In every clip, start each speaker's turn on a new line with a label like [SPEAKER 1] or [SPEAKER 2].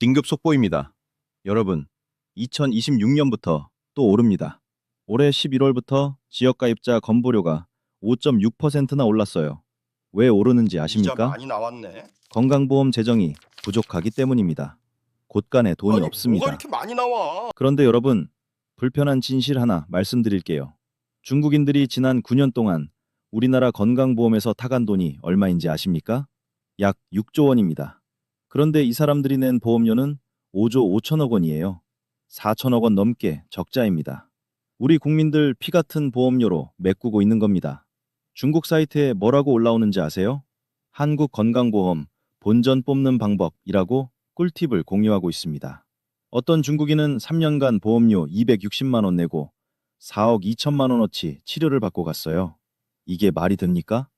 [SPEAKER 1] 긴급 속보입니다. 여러분, 2026년부터 또 오릅니다. 올해 11월부터 지역가입자 건보료가 5.6%나 올랐어요. 왜 오르는지 아십니까?
[SPEAKER 2] 많이 나왔네.
[SPEAKER 1] 건강보험 재정이 부족하기 때문입니다. 곳간에 돈이
[SPEAKER 2] 아니,
[SPEAKER 1] 없습니다.
[SPEAKER 2] 뭐가 이렇게 많이 나와?
[SPEAKER 1] 그런데 여러분, 불편한 진실 하나 말씀드릴게요. 중국인들이 지난 9년 동안 우리나라 건강보험에서 타간 돈이 얼마인지 아십니까? 약 6조 원입니다. 그런데 이 사람들이 낸 보험료는 5조 5천억 원이에요. 4천억 원 넘게 적자입니다. 우리 국민들 피 같은 보험료로 메꾸고 있는 겁니다. 중국 사이트에 뭐라고 올라오는지 아세요? 한국 건강보험 본전 뽑는 방법이라고 꿀팁을 공유하고 있습니다. 어떤 중국인은 3년간 보험료 260만 원 내고 4억 2천만 원어치 치료를 받고 갔어요. 이게 말이 됩니까?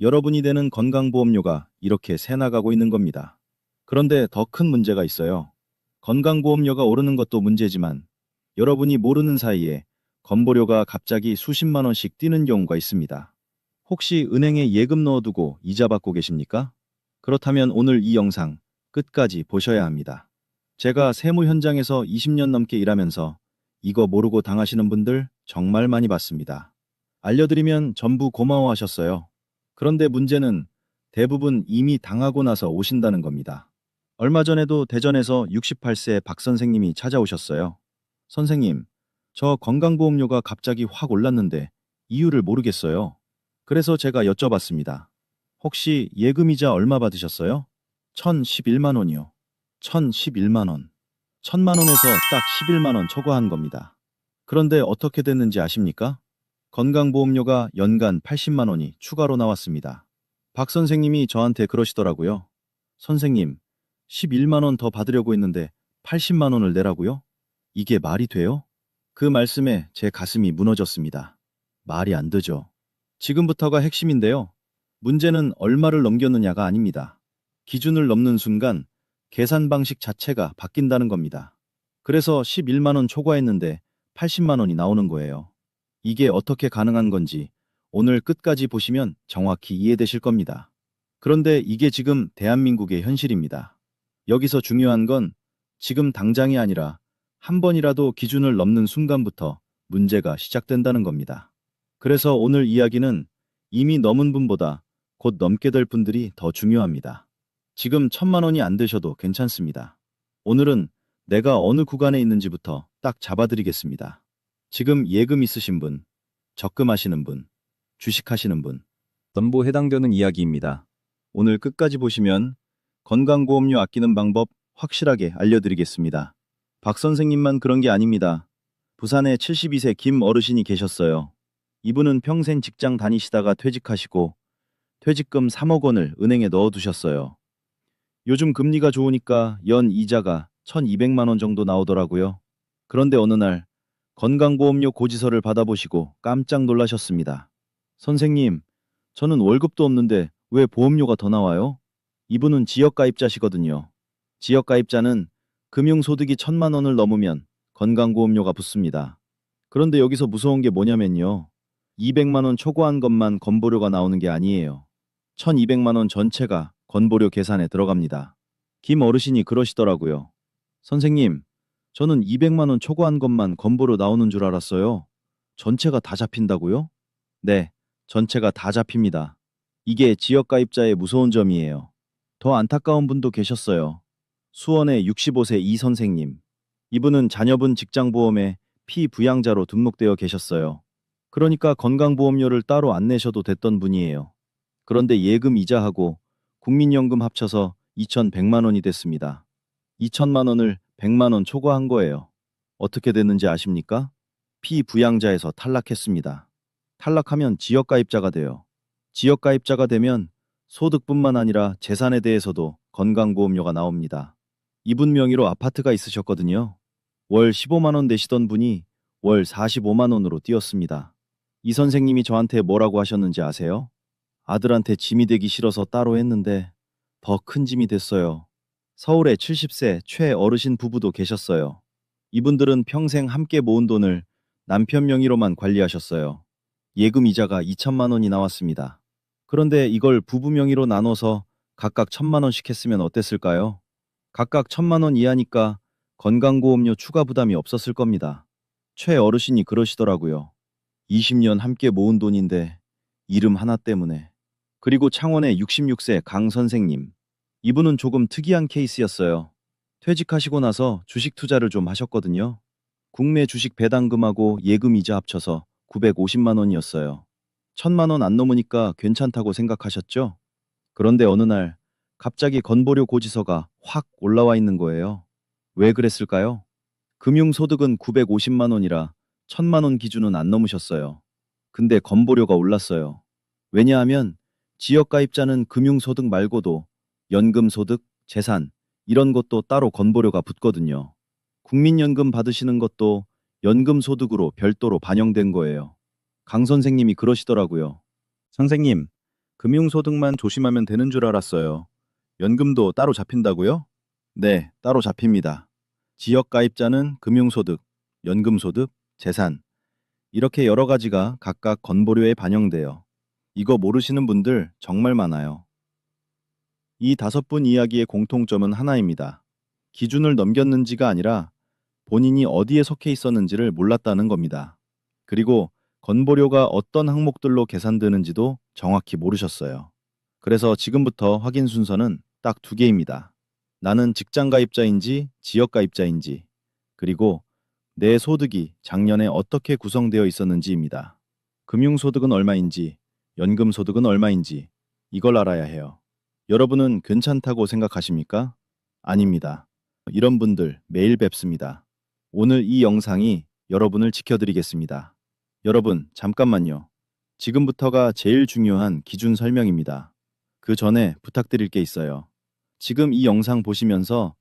[SPEAKER 1] 여러분이 내는 건강보험료가 이렇게 새 나가고 있는 겁니다. 그런데 더 큰 문제가 있어요. 건강보험료가 오르는 것도 문제지만 여러분이 모르는 사이에 건보료가 갑자기 수십만 원씩 뛰는 경우가 있습니다. 혹시 은행에 예금 넣어두고 이자 받고 계십니까? 그렇다면 오늘 이 영상 끝까지 보셔야 합니다. 제가 세무 현장에서 20년 넘게 일하면서 이거 모르고 당하시는 분들 정말 많이 봤습니다. 알려드리면 전부 고마워하셨어요. 그런데 문제는 대부분 이미 당하고 나서 오신다는 겁니다. 얼마 전에도 대전에서 68세 박 선생님이 찾아오셨어요. 선생님, 저 건강보험료가 갑자기 확 올랐는데 이유를 모르겠어요. 그래서 제가 여쭤봤습니다. 혹시 예금이자 얼마 받으셨어요? 1011만 원이요. 1011만 원. 1000만 원에서 딱 11만 원 초과한 겁니다. 그런데 어떻게 됐는지 아십니까? 건강보험료가 연간 80만 원이 추가로 나왔습니다. 박 선생님이 저한테 그러시더라고요. 선생님, 11만 원 더 받으려고 했는데 80만 원을 내라고요? 이게 말이 돼요? 그 말씀에 제 가슴이 무너졌습니다. 말이 안 되죠. 지금부터가 핵심인데요. 문제는 얼마를 넘겼느냐가 아닙니다. 기준을 넘는 순간 계산 방식 자체가 바뀐다는 겁니다. 그래서 11만 원 초과했는데 80만 원이 나오는 거예요. 이게 어떻게 가능한 건지 오늘 끝까지 보시면 정확히 이해되실 겁니다. 그런데 이게 지금 대한민국의 현실입니다. 여기서 중요한 건 지금 당장이 아니라 한 번이라도 기준을 넘는 순간부터 문제가 시작된다는 겁니다. 그래서 오늘 이야기는 이미 넘은 분보다 곧 넘게 될 분들이 더 중요합니다. 지금 천만 원이 안 되셔도 괜찮습니다. 오늘은 내가 어느 구간에 있는지부터 딱 잡아드리겠습니다. 지금 예금 있으신 분, 적금하시는 분, 주식하시는 분, 전부 해당되는 이야기입니다. 오늘 끝까지 보시면 건강보험료 아끼는 방법 확실하게 알려드리겠습니다. 박 선생님만 그런 게 아닙니다. 부산에 72세 김 어르신이 계셨어요. 이분은 평생 직장 다니시다가 퇴직하시고 퇴직금 3억 원을 은행에 넣어두셨어요. 요즘 금리가 좋으니까 연 이자가 1200만 원 정도 나오더라고요. 그런데 어느 날 건강보험료 고지서를 받아보시고 깜짝 놀라셨습니다. 선생님, 저는 월급도 없는데 왜 보험료가 더 나와요? 이분은 지역가입자시거든요. 지역가입자는 금융소득이 천만 원을 넘으면 건강보험료가 붙습니다. 그런데 여기서 무서운 게 뭐냐면요. 200만 원 초과한 것만 건보료가 나오는 게 아니에요. 1200만 원 전체가 건보료 계산에 들어갑니다. 김 어르신이 그러시더라고요. 선생님, 저는 200만 원 초과한 것만 건보료 나오는 줄 알았어요. 전체가 다 잡힌다고요? 네, 전체가 다 잡힙니다. 이게 지역가입자의 무서운 점이에요. 더 안타까운 분도 계셨어요. 수원의 65세 이 선생님. 이분은 자녀분 직장보험에 피부양자로 등록되어 계셨어요. 그러니까 건강보험료를 따로 안 내셔도 됐던 분이에요. 그런데 예금 이자하고 국민연금 합쳐서 2,100만 원이 됐습니다. 2천만 원을 100만 원 초과한 거예요. 어떻게 됐는지 아십니까? 피부양자에서 탈락했습니다. 탈락하면 지역가입자가 돼요. 지역가입자가 되면 소득뿐만 아니라 재산에 대해서도 건강보험료가 나옵니다. 이분 명의로 아파트가 있으셨거든요. 월 15만 원 내시던 분이 월 45만 원으로 뛰었습니다. 이 선생님이 저한테 뭐라고 하셨는지 아세요? 아들한테 짐이 되기 싫어서 따로 했는데 더 큰 짐이 됐어요. 서울에 70세 최 어르신 부부도 계셨어요. 이분들은 평생 함께 모은 돈을 남편 명의로만 관리하셨어요. 예금 이자가 2천만 원이 나왔습니다. 그런데 이걸 부부 명의로 나눠서 각각 천만 원씩 했으면 어땠을까요? 각각 천만 원 이하니까 건강보험료 추가 부담이 없었을 겁니다. 최 어르신이 그러시더라고요. 20년 함께 모은 돈인데 이름 하나 때문에. 그리고 창원의 66세 강 선생님. 이분은 조금 특이한 케이스였어요. 퇴직하시고 나서 주식 투자를 좀 하셨거든요. 국내 주식 배당금하고 예금 이자 합쳐서 950만 원이었어요. 천만 원 안 넘으니까 괜찮다고 생각하셨죠? 그런데 어느 날 갑자기 건보료 고지서가 확 올라와 있는 거예요. 왜 그랬을까요? 금융소득은 950만 원이라 천만 원 기준은 안 넘으셨어요. 근데 건보료가 올랐어요. 왜냐하면 지역가입자는 금융소득 말고도 연금소득, 재산 이런 것도 따로 건보료가 붙거든요. 국민연금 받으시는 것도 연금소득으로 별도로 반영된 거예요. 강 선생님이 그러시더라고요. 선생님, 금융소득만 조심하면 되는 줄 알았어요. 연금도 따로 잡힌다고요? 네, 따로 잡힙니다. 지역 가입자는 금융소득, 연금소득, 재산 이렇게 여러 가지가 각각 건보료에 반영돼요. 이거 모르시는 분들 정말 많아요. 이 다섯 분 이야기의 공통점은 하나입니다. 기준을 넘겼는지가 아니라 본인이 어디에 속해 있었는지를 몰랐다는 겁니다. 그리고 건보료가 어떤 항목들로 계산되는지도 정확히 모르셨어요. 그래서 지금부터 확인 순서는 딱 두 개입니다. 나는 직장 가입자인지 지역 가입자인지, 그리고 내 소득이 작년에 어떻게 구성되어 있었는지입니다. 금융소득은 얼마인지, 연금소득은 얼마인지, 이걸 알아야 해요. 여러분은 괜찮다고 생각하십니까? 아닙니다. 이런 분들 매일 뵙습니다. 오늘 이 영상이 여러분을 지켜드리겠습니다. 여러분, 잠깐만요. 지금부터가 제일 중요한 기준 설명입니다. 그 전에 부탁드릴 게 있어요. 지금 이 영상 보시면서,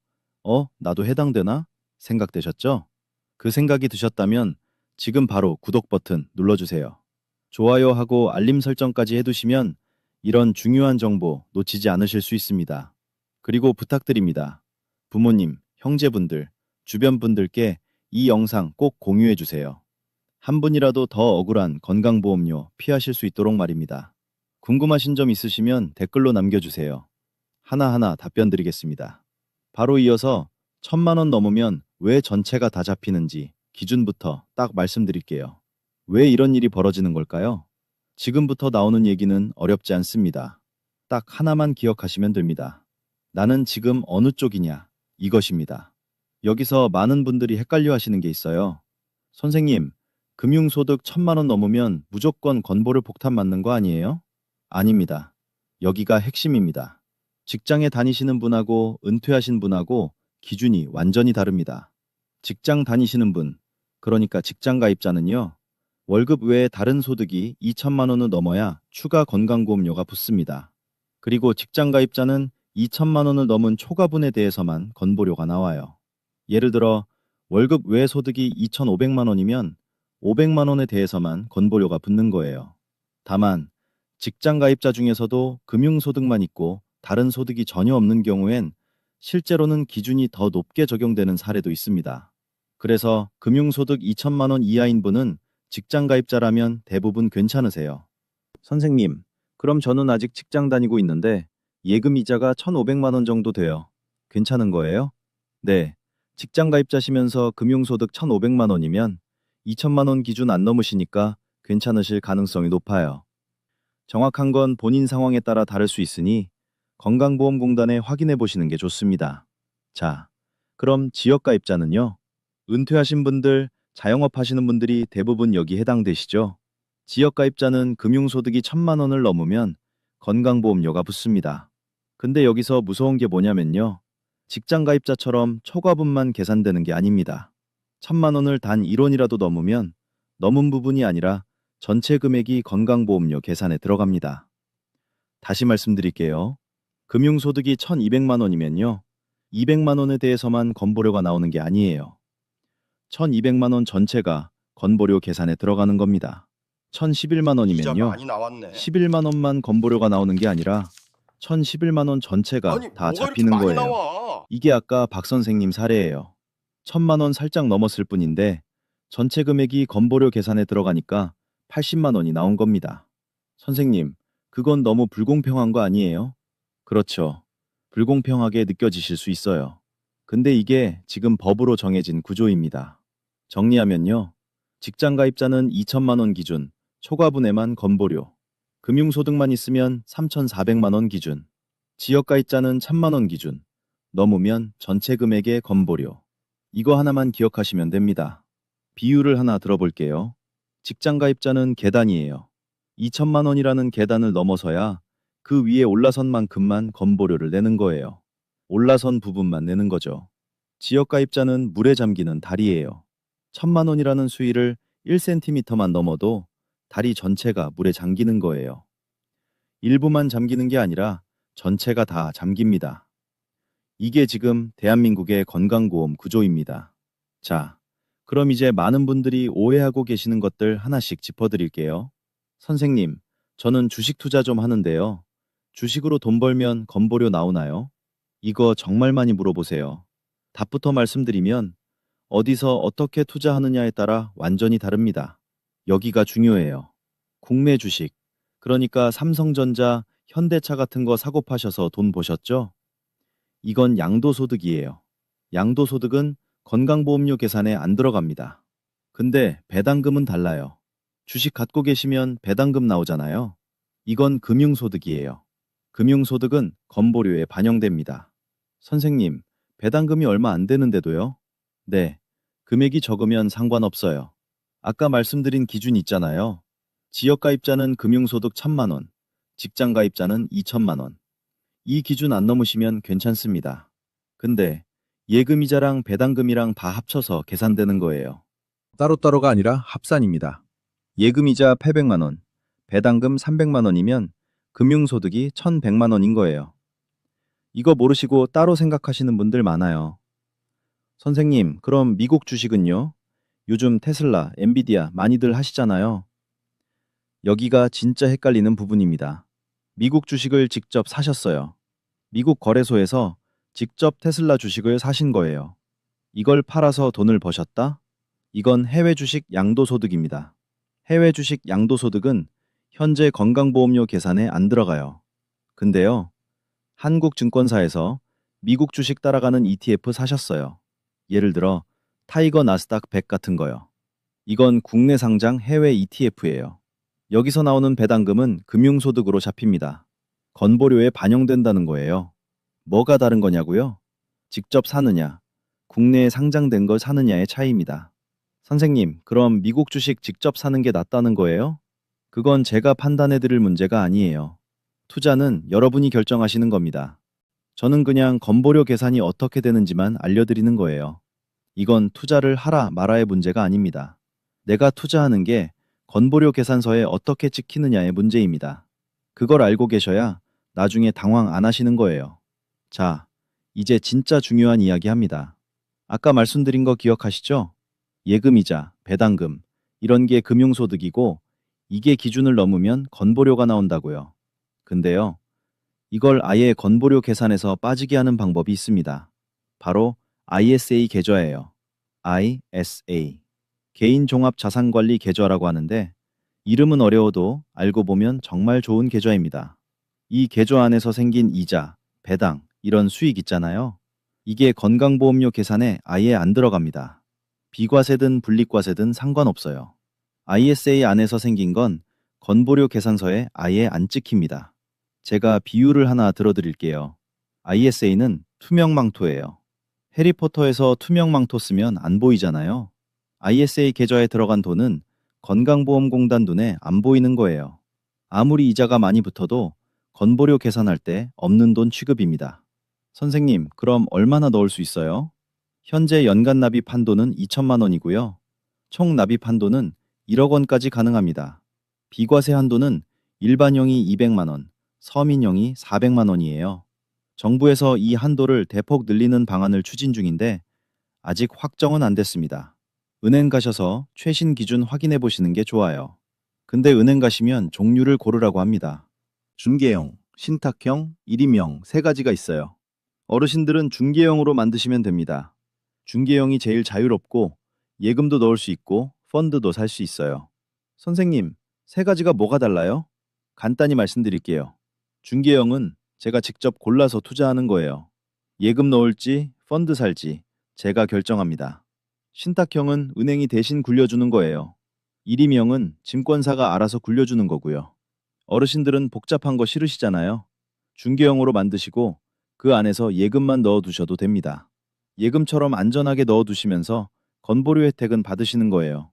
[SPEAKER 1] 어, 나도 해당되나? 생각되셨죠? 그 생각이 드셨다면 지금 바로 구독 버튼 눌러주세요. 좋아요하고 알림 설정까지 해두시면 이런 중요한 정보 놓치지 않으실 수 있습니다. 그리고 부탁드립니다. 부모님, 형제분들, 주변 분들께 이 영상 꼭 공유해 주세요. 한 분이라도 더 억울한 건강보험료 피하실 수 있도록 말입니다. 궁금하신 점 있으시면 댓글로 남겨주세요. 하나하나 답변 드리겠습니다. 바로 이어서 천만 원 넘으면 왜 전체가 다 잡히는지 기준부터 딱 말씀드릴게요. 왜 이런 일이 벌어지는 걸까요? 지금부터 나오는 얘기는 어렵지 않습니다. 딱 하나만 기억하시면 됩니다. 나는 지금 어느 쪽이냐? 이것입니다. 여기서 많은 분들이 헷갈려 하시는 게 있어요. 선생님, 금융소득 천만 원 넘으면 무조건 건보를 폭탄 맞는 거 아니에요? 아닙니다. 여기가 핵심입니다. 직장에 다니시는 분하고 은퇴하신 분하고 기준이 완전히 다릅니다. 직장 다니시는 분, 그러니까 직장 가입자는요, 월급 외에 다른 소득이 2천만 원을 넘어야 추가 건강보험료가 붙습니다. 그리고 직장 가입자는 2천만 원을 넘은 초과분에 대해서만 건보료가 나와요. 예를 들어 월급 외 소득이 2,500만 원이면 500만 원에 대해서만 건보료가 붙는 거예요. 다만 직장 가입자 중에서도 금융소득만 있고 다른 소득이 전혀 없는 경우엔 실제로는 기준이 더 높게 적용되는 사례도 있습니다. 그래서 금융소득 2천만 원 이하인 분은 직장 가입자라면 대부분 괜찮으세요. 선생님, 그럼 저는 아직 직장 다니고 있는데 예금 이자가 1,500만 원 정도 돼요. 괜찮은 거예요? 네. 직장 가입자시면서 금융소득 1,500만 원이면 2천만 원 기준 안 넘으시니까 괜찮으실 가능성이 높아요. 정확한 건 본인 상황에 따라 다를 수 있으니 건강보험공단에 확인해 보시는 게 좋습니다. 자, 그럼 지역가입자는요? 은퇴하신 분들, 자영업 하시는 분들이 대부분 여기 해당되시죠? 지역가입자는 금융소득이 천만 원을 넘으면 건강보험료가 붙습니다. 근데 여기서 무서운 게 뭐냐면요. 직장가입자처럼 초과분만 계산되는 게 아닙니다. 천만 원을 단 1원이라도 넘으면 넘은 부분이 아니라 전체 금액이 건강보험료 계산에 들어갑니다. 다시 말씀드릴게요. 금융소득이 1200만 원이면요. 200만 원에 대해서만 건보료가 나오는 게 아니에요. 1200만 원 전체가 건보료 계산에 들어가는 겁니다. 1011만
[SPEAKER 2] 이자
[SPEAKER 1] 원이면요.
[SPEAKER 2] 많이 나왔네.
[SPEAKER 1] 11만 원만 건보료가 나오는 게 아니라 1011만 원 전체가
[SPEAKER 2] 아니,
[SPEAKER 1] 다 잡히는 거예요.
[SPEAKER 2] 나와?
[SPEAKER 1] 이게 아까 박 선생님 사례예요. 천만 원 살짝 넘었을 뿐인데 전체 금액이 건보료 계산에 들어가니까 80만 원이 나온 겁니다. 선생님, 그건 너무 불공평한 거 아니에요? 그렇죠. 불공평하게 느껴지실 수 있어요. 근데 이게 지금 법으로 정해진 구조입니다. 정리하면요. 직장 가입자는 2천만 원 기준, 초과분에만 건보료. 금융소득만 있으면 3,400만 원 기준. 지역 가입자는 1,000만 원 기준. 넘으면 전체 금액의 건보료. 이거 하나만 기억하시면 됩니다. 비율을 하나 들어볼게요. 직장 가입자는 계단이에요. 2천만 원이라는 계단을 넘어서야 그 위에 올라선 만큼만 건보료를 내는 거예요. 올라선 부분만 내는 거죠. 지역 가입자는 물에 잠기는 다리예요. 천만 원이라는 수위를 1cm만 넘어도 다리 전체가 물에 잠기는 거예요. 일부만 잠기는 게 아니라 전체가 다 잠깁니다. 이게 지금 대한민국의 건강보험 구조입니다. 자, 그럼 이제 많은 분들이 오해하고 계시는 것들 하나씩 짚어드릴게요. 선생님, 저는 주식 투자 좀 하는데요. 주식으로 돈 벌면 건보료 나오나요? 이거 정말 많이 물어보세요. 답부터 말씀드리면 어디서 어떻게 투자하느냐에 따라 완전히 다릅니다. 여기가 중요해요. 국내 주식, 그러니까 삼성전자, 현대차 같은 거 사고 파셔서 돈 보셨죠? 이건 양도소득이에요. 양도소득은 건강보험료 계산에 안 들어갑니다. 근데 배당금은 달라요. 주식 갖고 계시면 배당금 나오잖아요. 이건 금융소득이에요. 금융소득은 건보료에 반영됩니다. 선생님, 배당금이 얼마 안 되는데도요? 네, 금액이 적으면 상관없어요. 아까 말씀드린 기준 있잖아요. 지역 가입자는 금융소득 1천만 원, 직장 가입자는 2천만 원. 이 기준 안 넘으시면 괜찮습니다. 근데 예금이자랑 배당금이랑 다 합쳐서 계산되는 거예요.
[SPEAKER 2] 따로따로가 아니라 합산입니다.
[SPEAKER 1] 예금이자 800만 원, 배당금 300만 원이면 금융소득이 1100만 원인 거예요. 이거 모르시고 따로 생각하시는 분들 많아요. 선생님, 그럼 미국 주식은요? 요즘 테슬라, 엔비디아 많이들 하시잖아요. 여기가 진짜 헷갈리는 부분입니다. 미국 주식을 직접 사셨어요. 미국 거래소에서 직접 테슬라 주식을 사신 거예요. 이걸 팔아서 돈을 버셨다? 이건 해외 주식 양도소득입니다. 해외 주식 양도소득은 현재 건강보험료 계산에 안 들어가요. 근데요, 한국 증권사에서 미국 주식 따라가는 ETF 사셨어요. 예를 들어 타이거 나스닥 100 같은 거요. 이건 국내 상장 해외 ETF예요. 여기서 나오는 배당금은 금융소득으로 잡힙니다. 건보료에 반영된다는 거예요. 뭐가 다른 거냐고요? 직접 사느냐, 국내에 상장된 걸 사느냐의 차이입니다. 선생님, 그럼 미국 주식 직접 사는 게 낫다는 거예요? 그건 제가 판단해 드릴 문제가 아니에요. 투자는 여러분이 결정하시는 겁니다. 저는 그냥 건보료 계산이 어떻게 되는지만 알려드리는 거예요. 이건 투자를 하라 말아의 문제가 아닙니다. 내가 투자하는 게 건보료 계산서에 어떻게 찍히느냐의 문제입니다. 그걸 알고 계셔야 나중에 당황 안 하시는 거예요. 자, 이제 진짜 중요한 이야기 합니다. 아까 말씀드린 거 기억하시죠? 예금이자, 배당금, 이런 게 금융소득이고, 이게 기준을 넘으면 건보료가 나온다고요. 근데요, 이걸 아예 건보료 계산에서 빠지게 하는 방법이 있습니다. 바로 ISA 계좌예요. ISA. 개인종합자산관리 계좌라고 하는데, 이름은 어려워도 알고 보면 정말 좋은 계좌입니다. 이 계좌 안에서 생긴 이자, 배당, 이런 수익 있잖아요. 이게 건강보험료 계산에 아예 안 들어갑니다. 비과세든 분리과세든 상관없어요. ISA 안에서 생긴 건 건보료 계산서에 아예 안 찍힙니다. 제가 비유를 하나 들어드릴게요. ISA는 투명 망토예요. 해리포터에서 투명 망토 쓰면 안 보이잖아요. ISA 계좌에 들어간 돈은 건강보험공단 눈에 안 보이는 거예요. 아무리 이자가 많이 붙어도 건보료 계산할 때 없는 돈 취급입니다. 선생님, 그럼 얼마나 넣을 수 있어요? 현재 연간 납입 한도는 2천만 원이고요. 총 납입 한도는 1억 원까지 가능합니다. 비과세 한도는 일반형이 200만 원, 서민형이 400만 원이에요. 정부에서 이 한도를 대폭 늘리는 방안을 추진 중인데 아직 확정은 안 됐습니다. 은행 가셔서 최신 기준 확인해 보시는 게 좋아요. 근데 은행 가시면 종류를 고르라고 합니다. 중개형, 신탁형, 일임형 세 가지가 있어요. 어르신들은 중개형으로 만드시면 됩니다. 중개형이 제일 자유롭고 예금도 넣을 수 있고 펀드도 살 수 있어요. 선생님, 세 가지가 뭐가 달라요? 간단히 말씀드릴게요. 중개형은 제가 직접 골라서 투자하는 거예요. 예금 넣을지 펀드 살지 제가 결정합니다. 신탁형은 은행이 대신 굴려주는 거예요. 일임형은 증권사가 알아서 굴려주는 거고요. 어르신들은 복잡한 거 싫으시잖아요. 중개형으로 만드시고 그 안에서 예금만 넣어두셔도 됩니다. 예금처럼 안전하게 넣어두시면서 건보료 혜택은 받으시는 거예요.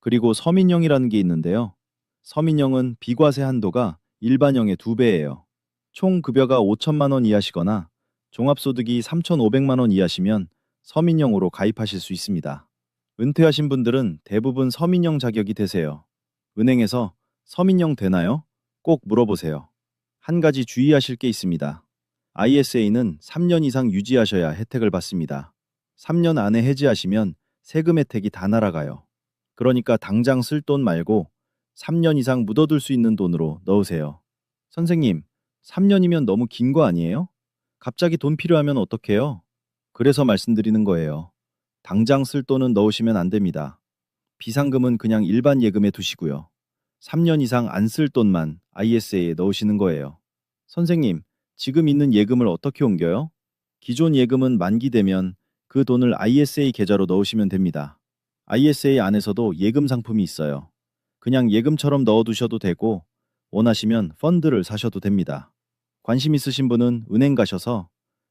[SPEAKER 1] 그리고 서민형이라는 게 있는데요. 서민형은 비과세 한도가 일반형의 두 배예요. 총 급여가 5천만 원 이하시거나 종합소득이 3,500만 원 이하시면 서민형으로 가입하실 수 있습니다. 은퇴하신 분들은 대부분 서민형 자격이 되세요. 은행에서 서민형 되나요? 꼭 물어보세요. 한 가지 주의하실 게 있습니다. ISA는 3년 이상 유지하셔야 혜택을 받습니다. 3년 안에 해지하시면 세금 혜택이 다 날아가요. 그러니까 당장 쓸 돈 말고 3년 이상 묻어둘 수 있는 돈으로 넣으세요. 선생님, 3년이면 너무 긴 거 아니에요? 갑자기 돈 필요하면 어떡해요? 그래서 말씀드리는 거예요. 당장 쓸 돈은 넣으시면 안 됩니다. 비상금은 그냥 일반 예금에 두시고요. 3년 이상 안 쓸 돈만 ISA에 넣으시는 거예요. 선생님, 지금 있는 예금을 어떻게 옮겨요? 기존 예금은 만기되면 그 돈을 ISA 계좌로 넣으시면 됩니다. ISA 안에서도 예금 상품이 있어요. 그냥 예금처럼 넣어두셔도 되고 원하시면 펀드를 사셔도 됩니다. 관심 있으신 분은 은행 가셔서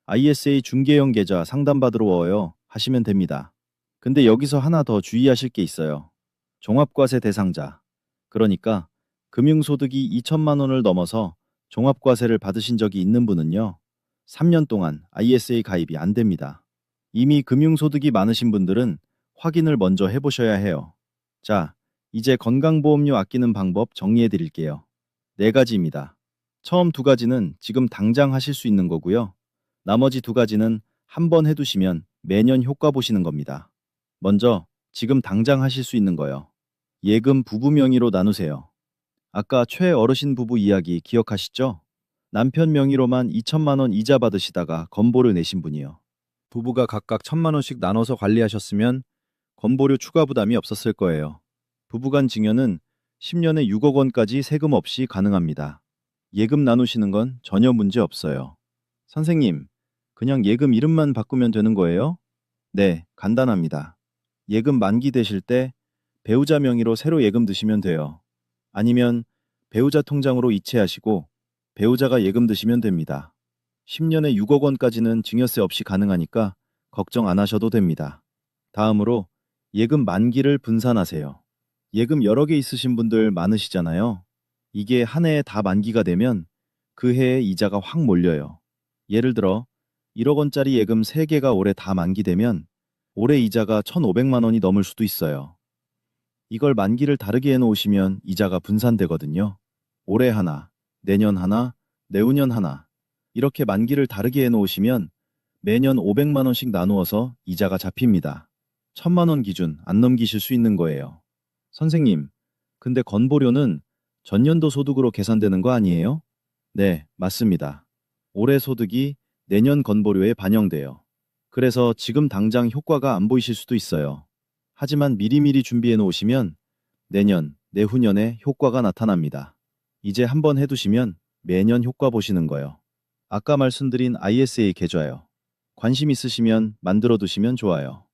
[SPEAKER 1] ISA 중개형 계좌 상담받으러 와요 하시면 됩니다. 근데 여기서 하나 더 주의하실 게 있어요. 종합과세 대상자. 그러니까 금융소득이 2천만 원을 넘어서 종합과세를 받으신 적이 있는 분은요. 3년 동안 ISA 가입이 안 됩니다. 이미 금융소득이 많으신 분들은 확인을 먼저 해보셔야 해요. 자, 이제 건강보험료 아끼는 방법 정리해 드릴게요. 네 가지입니다. 처음 두 가지는 지금 당장 하실 수 있는 거고요. 나머지 두 가지는 한 번 해두시면 매년 효과 보시는 겁니다. 먼저 지금 당장 하실 수 있는 거요. 예금 부부 명의로 나누세요. 아까 최 어르신 부부 이야기 기억하시죠? 남편 명의로만 2천만 원 이자 받으시다가 건보료 내신 분이요.
[SPEAKER 2] 부부가 각각 천만 원씩 나눠서 관리하셨으면
[SPEAKER 1] 건보료 추가 부담이 없었을 거예요. 부부간 증여는 10년에 6억 원까지 세금 없이 가능합니다. 예금 나누시는 건 전혀 문제 없어요. 선생님, 그냥 예금 이름만 바꾸면 되는 거예요? 네, 간단합니다. 예금 만기 되실 때 배우자 명의로 새로 예금 드시면 돼요. 아니면 배우자 통장으로 이체하시고 배우자가 예금 드시면 됩니다. 10년에 6억 원까지는 증여세 없이 가능하니까 걱정 안 하셔도 됩니다. 다음으로 예금 만기를 분산하세요. 예금 여러 개 있으신 분들 많으시잖아요. 이게 한 해에 다 만기가 되면 그 해에 이자가 확 몰려요. 예를 들어 1억 원짜리 예금 3개가 올해 다 만기되면 올해 이자가 1,500만 원이 넘을 수도 있어요. 이걸 만기를 다르게 해놓으시면 이자가 분산되거든요. 올해 하나, 내년 하나, 내후년 하나 이렇게 만기를 다르게 해놓으시면 매년 500만 원씩 나누어서 이자가 잡힙니다. 1000만 원 기준 안 넘기실 수 있는 거예요. 선생님, 근데 건보료는 전년도 소득으로 계산되는 거 아니에요? 네, 맞습니다. 올해 소득이 내년 건보료에 반영돼요. 그래서 지금 당장 효과가 안 보이실 수도 있어요. 하지만 미리미리 준비해 놓으시면 내년, 내후년에 효과가 나타납니다. 이제 한번 해두시면 매년 효과 보시는 거요. 아까 말씀드린 ISA 계좌요. 관심 있으시면 만들어 두시면 좋아요.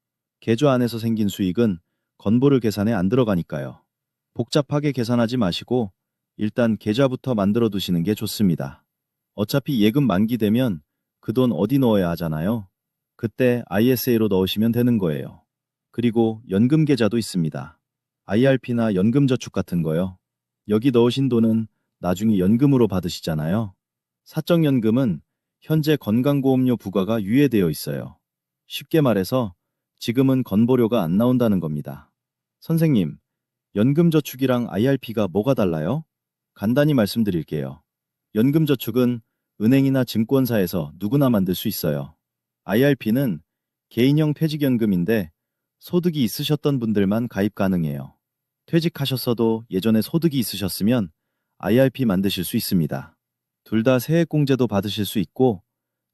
[SPEAKER 1] 계좌 안에서 생긴 수익은 건보를 계산에 안 들어가니까요. 복잡하게 계산하지 마시고 일단 계좌부터 만들어 두시는 게 좋습니다. 어차피 예금 만기되면 그 돈 어디 넣어야 하잖아요. 그때 ISA로 넣으시면 되는 거예요. 그리고 연금 계좌도 있습니다. IRP나 연금저축 같은 거요. 여기 넣으신 돈은 나중에 연금으로 받으시잖아요. 사적연금은 현재 건강보험료 부과가 유예되어 있어요. 쉽게 말해서 지금은 건보료가 안 나온다는 겁니다. 선생님, 연금저축이랑 IRP가 뭐가 달라요? 간단히 말씀드릴게요. 연금저축은 은행이나 증권사에서 누구나 만들 수 있어요. IRP는 개인형 퇴직연금인데 소득이 있으셨던 분들만 가입 가능해요. 퇴직하셨어도 예전에 소득이 있으셨으면 IRP 만드실 수 있습니다. 둘 다 세액공제도 받으실 수 있고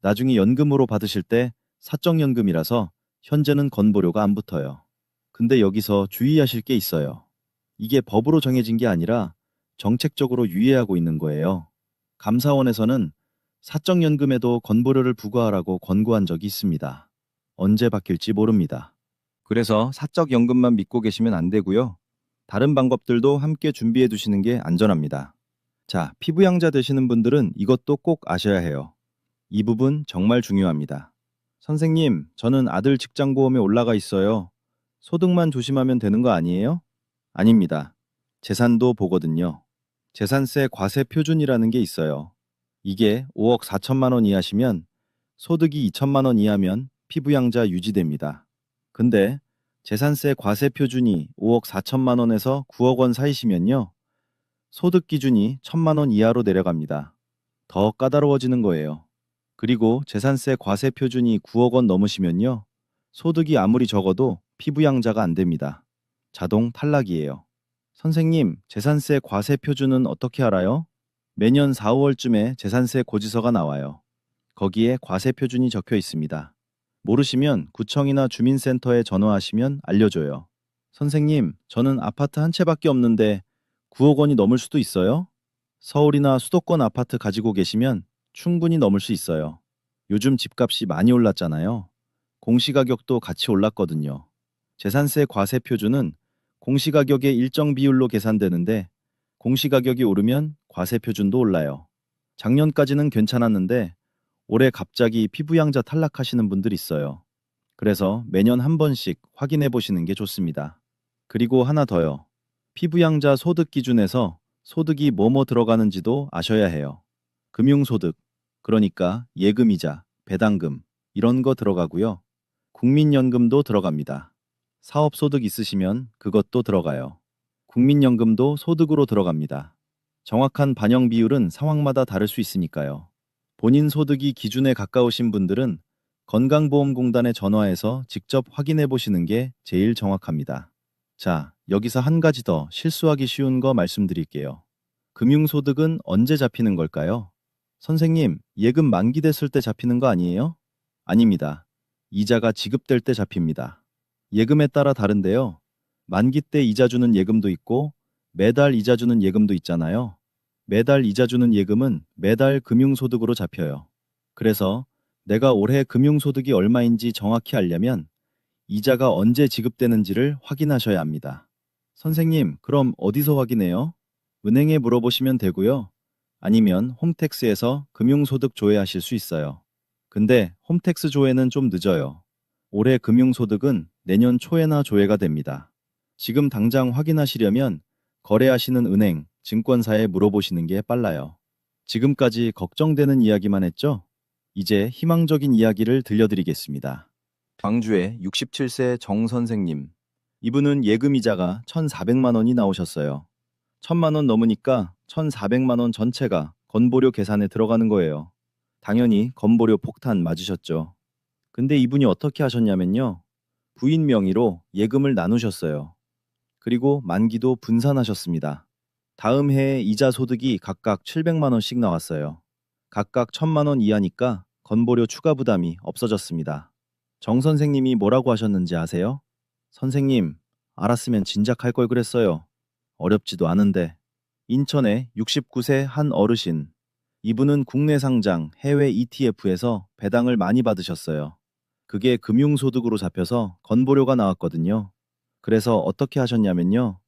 [SPEAKER 1] 나중에 연금으로 받으실 때 사적연금이라서 현재는 건보료가 안 붙어요. 근데 여기서 주의하실 게 있어요. 이게 법으로 정해진 게 아니라 정책적으로 유예하고 있는 거예요. 감사원에서는 사적연금에도 건보료를 부과하라고 권고한 적이 있습니다.
[SPEAKER 3] 언제 바뀔지 모릅니다.
[SPEAKER 1] 그래서 사적 연금만 믿고 계시면 안 되고요. 다른 방법들도 함께 준비해 두시는 게 안전합니다. 자, 피부양자 되시는 분들은 이것도 꼭 아셔야 해요. 이 부분 정말 중요합니다. 선생님, 저는 아들 직장보험에 올라가 있어요. 소득만 조심하면 되는 거 아니에요? 아닙니다. 재산도 보거든요. 재산세 과세 표준이라는 게 있어요. 이게 5억 4천만 원 이하시면 소득이 2천만 원 이하면 피부양자 유지됩니다. 근데 재산세 과세 표준이 5억 4천만 원에서 9억 원 사이시면요. 소득 기준이 1천만 원 이하로 내려갑니다. 더 까다로워지는 거예요. 그리고 재산세 과세 표준이 9억 원 넘으시면요. 소득이 아무리 적어도 피부양자가 안 됩니다. 자동 탈락이에요. 선생님, 재산세 과세 표준은 어떻게 알아요? 매년 4, 5월쯤에 재산세 고지서가 나와요. 거기에 과세 표준이 적혀 있습니다. 모르시면 구청이나 주민센터에 전화하시면 알려줘요. 선생님, 저는 아파트 한 채밖에 없는데 9억 원이 넘을 수도 있어요? 서울이나 수도권 아파트 가지고 계시면 충분히 넘을 수 있어요. 요즘 집값이 많이 올랐잖아요. 공시가격도 같이 올랐거든요. 재산세 과세 표준은 공시가격의 일정 비율로 계산되는데 공시가격이 오르면 과세 표준도 올라요. 작년까지는 괜찮았는데 올해 갑자기 피부양자 탈락하시는 분들 있어요. 그래서 매년 한 번씩 확인해 보시는 게 좋습니다. 그리고 하나 더요. 피부양자 소득 기준에서 소득이 뭐뭐 들어가는지도 아셔야 해요. 금융소득, 그러니까 예금이자, 배당금, 이런 거 들어가고요. 국민연금도 들어갑니다. 사업소득 있으시면 그것도 들어가요. 국민연금도 소득으로 들어갑니다. 정확한 반영 비율은 상황마다 다를 수 있으니까요. 본인 소득이 기준에 가까우신 분들은 건강보험공단에 전화해서 직접 확인해 보시는 게 제일 정확합니다. 자, 여기서 한 가지 더 실수하기 쉬운 거 말씀드릴게요. 금융소득은 언제 잡히는 걸까요? 선생님, 예금 만기됐을 때 잡히는 거 아니에요? 아닙니다. 이자가 지급될 때 잡힙니다. 예금에 따라 다른데요. 만기 때 이자 주는 예금도 있고 매달 이자 주는 예금도 있잖아요. 매달 이자 주는 예금은 매달 금융소득으로 잡혀요. 그래서 내가 올해 금융소득이 얼마인지 정확히 알려면 이자가 언제 지급되는지를 확인하셔야 합니다. 선생님, 그럼 어디서 확인해요? 은행에 물어보시면 되고요. 아니면 홈택스에서 금융소득 조회하실 수 있어요. 근데 홈택스 조회는 좀 늦어요. 올해 금융소득은 내년 초에나 조회가 됩니다. 지금 당장 확인하시려면 거래하시는 은행, 증권사에 물어보시는 게 빨라요. 지금까지 걱정되는 이야기만 했죠? 이제 희망적인 이야기를 들려드리겠습니다. 광주의 67세 정 선생님. 이분은 예금이자가 1,400만 원이 나오셨어요. 1,000만 원 넘으니까 1,400만 원 전체가 건보료 계산에 들어가는 거예요. 당연히 건보료 폭탄 맞으셨죠. 근데 이분이 어떻게 하셨냐면요. 부인 명의로 예금을 나누셨어요. 그리고 만기도 분산하셨습니다. 다음 해에 이자 소득이 각각 700만 원씩 나왔어요. 각각 1000만 원 이하니까 건보료 추가 부담이 없어졌습니다. 정 선생님이 뭐라고 하셨는지 아세요? 선생님, 알았으면 진작 할 걸 그랬어요. 어렵지도 않은데. 인천의 69세 한 어르신. 이분은 국내 상장 해외 ETF에서 배당을 많이 받으셨어요. 그게 금융소득으로 잡혀서 건보료가 나왔거든요. 그래서 어떻게 하셨냐면요.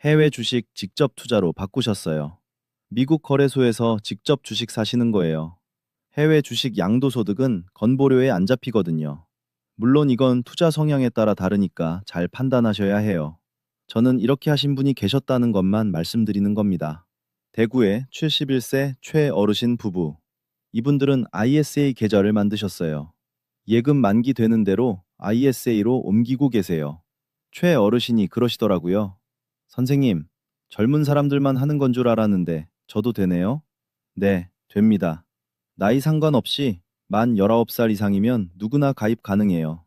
[SPEAKER 1] 해외 주식 직접 투자로 바꾸셨어요. 미국 거래소에서 직접 주식 사시는 거예요. 해외 주식 양도소득은 건보료에 안 잡히거든요. 물론 이건 투자 성향에 따라 다르니까 잘 판단하셔야 해요. 저는 이렇게 하신 분이 계셨다는 것만 말씀드리는 겁니다. 대구의 71세 최 어르신 부부. 이분들은 ISA 계좌를 만드셨어요. 예금 만기 되는 대로 ISA로 옮기고 계세요. 최 어르신이 그러시더라고요. 선생님, 젊은 사람들만 하는 건 줄 알았는데 저도 되네요? 네, 됩니다. 나이 상관없이 만 19살 이상이면 누구나 가입 가능해요.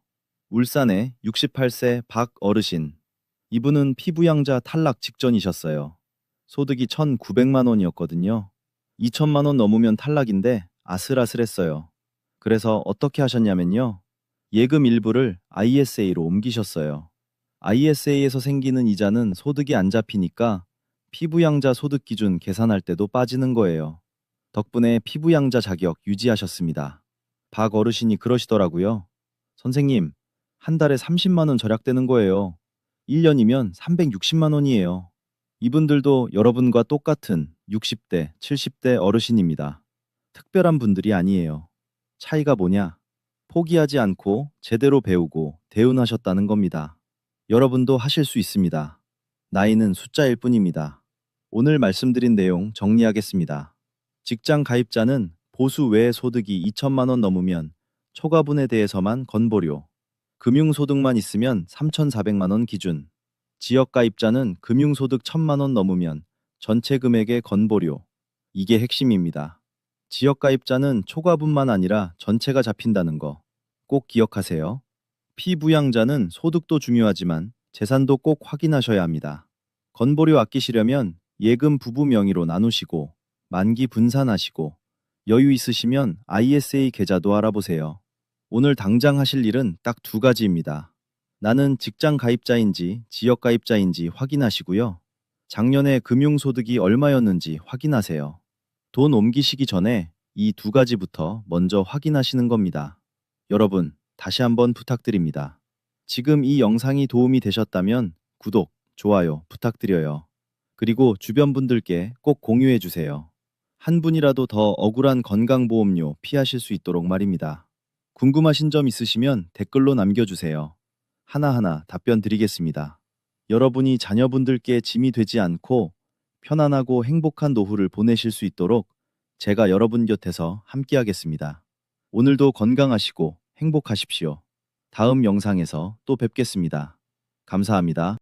[SPEAKER 1] 울산의 68세 박 어르신. 이분은 피부양자 탈락 직전이셨어요. 소득이 1,900만 원이었거든요. 2천만 원 넘으면 탈락인데 아슬아슬했어요. 그래서 어떻게 하셨냐면요. 예금 일부를 ISA로 옮기셨어요. ISA에서 생기는 이자는 소득이 안 잡히니까 피부양자 소득 기준 계산할 때도 빠지는 거예요. 덕분에 피부양자 자격 유지하셨습니다. 박 어르신이 그러시더라고요. 선생님, 한 달에 30만 원 절약되는 거예요. 1년이면 360만 원이에요. 이분들도 여러분과 똑같은 60대, 70대 어르신입니다. 특별한 분들이 아니에요. 차이가 뭐냐? 포기하지 않고 제대로 배우고 대운하셨다는 겁니다. 여러분도 하실 수 있습니다. 나이는 숫자일 뿐입니다. 오늘 말씀드린 내용 정리하겠습니다. 직장 가입자는 보수 외 소득이 2천만 원 넘으면 초과분에 대해서만 건보료, 금융소득만 있으면 3,400만 원 기준, 지역 가입자는 금융소득 1천만 원 넘으면 전체 금액의 건보료, 이게 핵심입니다. 지역 가입자는 초과분만 아니라 전체가 잡힌다는 거 꼭 기억하세요. 피부양자는 소득도 중요하지만 재산도 꼭 확인하셔야 합니다. 건보료 아끼시려면 예금 부부 명의로 나누시고 만기 분산하시고 여유 있으시면 ISA 계좌도 알아보세요. 오늘 당장 하실 일은 딱 두 가지입니다. 나는 직장 가입자인지 지역 가입자인지 확인하시고요. 작년에 금융소득이 얼마였는지 확인하세요. 돈 옮기시기 전에 이 두 가지부터 먼저 확인하시는 겁니다. 여러분, 다시 한번 부탁드립니다. 지금 이 영상이 도움이 되셨다면 구독, 좋아요 부탁드려요. 그리고 주변 분들께 꼭 공유해 주세요. 한 분이라도 더 억울한 건강보험료 피하실 수 있도록 말입니다. 궁금하신 점 있으시면 댓글로 남겨주세요. 하나하나 답변 드리겠습니다. 여러분이 자녀분들께 짐이 되지 않고 편안하고 행복한 노후를 보내실 수 있도록 제가 여러분 곁에서 함께하겠습니다. 오늘도 건강하시고 행복하십시오. 다음 영상에서 또 뵙겠습니다. 감사합니다.